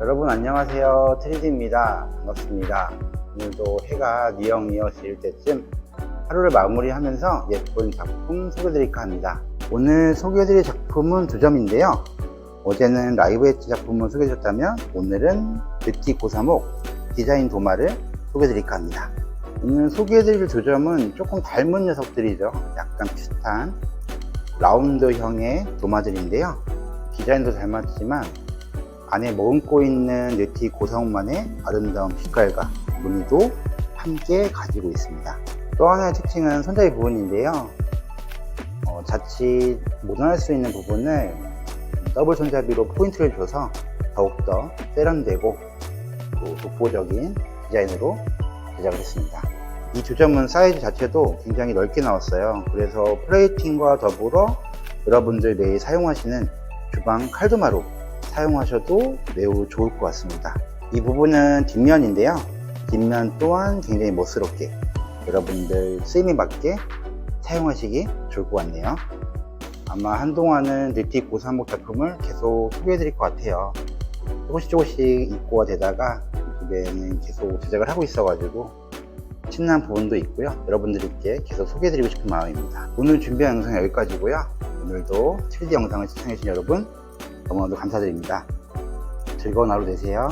여러분 안녕하세요. 트리드입니다. 반갑습니다. 오늘도 해가 니영니어 지을 때쯤 하루를 마무리하면서 예쁜 작품 소개드릴까 합니다. 오늘 소개해드릴 작품은 두 점인데요. 어제는 라이브 엣지 작품을 소개해줬다면 오늘은 르티 고사목 디자인 도마를 소개해드릴까 합니다. 오늘 소개해드릴 두 점은 조금 닮은 녀석들이죠. 약간 비슷한 라운드형의 도마들인데요. 디자인도 닮았지만 안에 머금고 있는 네티 고사목만의 아름다운 빛깔과 무늬도 함께 가지고 있습니다. 또 하나의 특징은 손잡이 부분인데요. 어, 자칫 모던할 수 있는 부분을 더블 손잡이로 포인트를 줘서 더욱더 세련되고 또 독보적인 디자인으로 제작을 했습니다. 이 두 점은 사이즈 자체도 굉장히 넓게 나왔어요. 그래서 플레이팅과 더불어 여러분들 매일 사용하시는 주방 칼도마로 사용하셔도 매우 좋을 것 같습니다. 이 부분은 뒷면인데요. 뒷면 또한 굉장히 멋스럽게 여러분들 쓰임에 맞게 사용하시기 좋을 것 같네요. 아마 한동안은 느티 고사목 작품을 계속 소개해 드릴 것 같아요. 조금씩 조금씩 입고가 되다가 유튜브에는 계속 제작을 하고 있어 가지고 신난 부분도 있고요. 여러분들께 계속 소개해 드리고 싶은 마음입니다. 오늘 준비한 영상 여기까지고요. 오늘도 3D 영상을 시청해 주신 여러분 너무나도 감사드립니다. 즐거운 하루 되세요.